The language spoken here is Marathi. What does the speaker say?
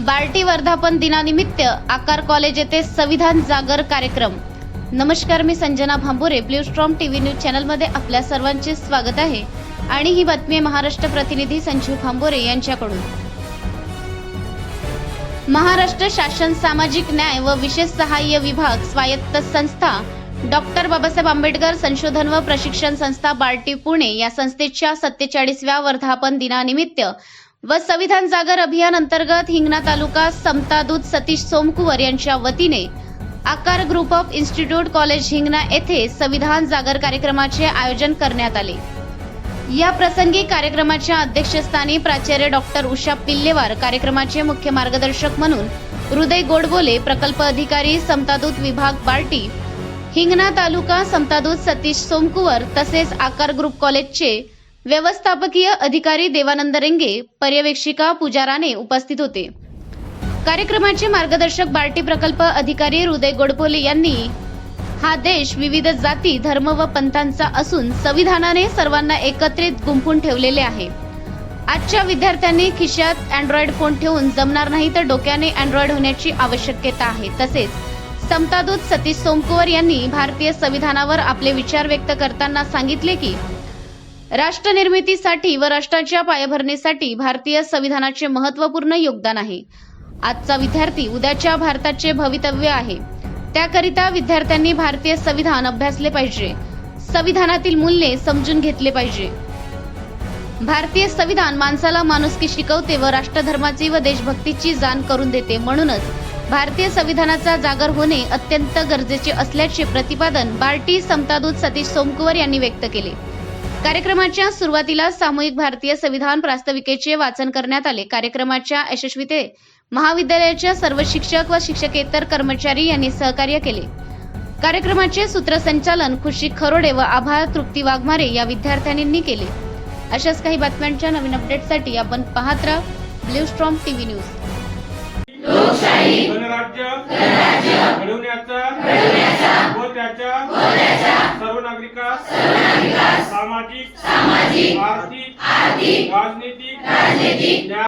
बार्टी वर्धापन दिनानिमित्त आकार कॉलेज येथे संविधान जागर कार्यक्रम. नमस्कार मी Sanjana Bhambore blue storm TV news चॅनलमध्ये आपल्या सर्वांचे स्वागत आहे. आणि ही बातमी महाराष्ट्र प्रतिनिधी संजीव भांबोरे यांच्याकडून. महाराष्ट्र शासन सामाजिक न्याय व विशेष सहाय्य विभाग स्वायत्त संस्था डॉक्टर बाबासाहेब आंबेडकर संशोधन व प्रशिक्षण संस्था बार्टी पुणे या संस्थेच्या सत्तेचाळीसव्या वर्धापन दिनानिमित्त व संविधान जागर अभियान अंतर्गत हिंगणा तालुका समतादूत सतीश सोमकुवर यांच्या वतीने Aakar group of institute college Hingna येथे संविधान जागर कार्यक्रमाचे आयोजन करण्यात आले. या प्रसंगी कार्यक्रमाच्या अध्यक्षस्थानी प्राचार्य डॉक्टर उषा पिल्लेवार कार्यक्रमाचे मुख्य मार्गदर्शक म्हणून हृदय गोडबोले प्रकल्प अधिकारी समतादूत विभाग बार्टी हिंगणा तालुका समतादूत सतीश सोमकुवर तसेच आकार ग्रुप कॉलेजचे व्यवस्थापकीय अधिकारी देवानंद रेंगे पर्यवेक्षिका पूजा राणे उपस्थित होते. कार्यक्रमाचे मार्गदर्शक बार्टी प्रकल्प अधिकारी हृदय गोडपोले यांनी हा देश विविध जाती धर्म व पंथांचा असून संविधानाने सर्वांना एकत्रित गुंफून ठेवलेले आहे. आजच्या विद्यार्थ्यांनी खिशात अँड्रॉइड फोन ठेवून जमणार नाही तर डोक्याने अँड्रॉइड होण्याची आवश्यकता आहे. तसेच समतादूत सतीश सोमकुवर यांनी भारतीय संविधानावर आपले विचार व्यक्त करताना सांगितले की राष्ट्र निर्मितीसाठी व राष्ट्राच्या पायाभरणीसाठी भारतीय संविधानाचे महत्त्वपूर्ण योगदान आहे. आजचा विद्यार्थी उद्याच्या भारताचे भवितव्य आहे. त्याकरिता विद्यार्थ्यांनी भारतीय संविधान अभ्यासले पाहिजे. संविधानातील मूल्ये समजून घेतले पाहिजे. भारतीय संविधान माणसाला माणुसकी शिकवते व राष्ट्रधर्माची व देशभक्तीची जाण करून देते म्हणूनच भारतीय संविधानाचा जागर होणे अत्यंत गरजेचे असल्याचे प्रतिपादन बार्टी समतादूत सतीश सोमकुवर यांनी व्यक्त केले. कार्यक्रमाच्या सुरुवातीला सामूहिक भारतीय संविधान प्रास्ताविकेचे वाचन करण्यात आले. कार्यक्रमाच्या यशस्वीते महाविद्यालयाच्या सर्व शिक्षक व शिक्षकेतर कर्मचारी यांनी सहकार्य केले. कार्यक्रमाचे सूत्रसंचालन खुशी खरोडे व आभार तृप्ती वाघमारे या विद्यार्थ्यांनी केले. अशाच काही बातम्यांच्या नवीन अपडेटसाठी आपण पाहत राहा ब्ल्यू स्ट्रॉम टीव्ही न्यूज. गणराज्य घडवण्याचा व त्याच्या सर्व नागरिकास सामाजिक आर्थिक राजनीतिक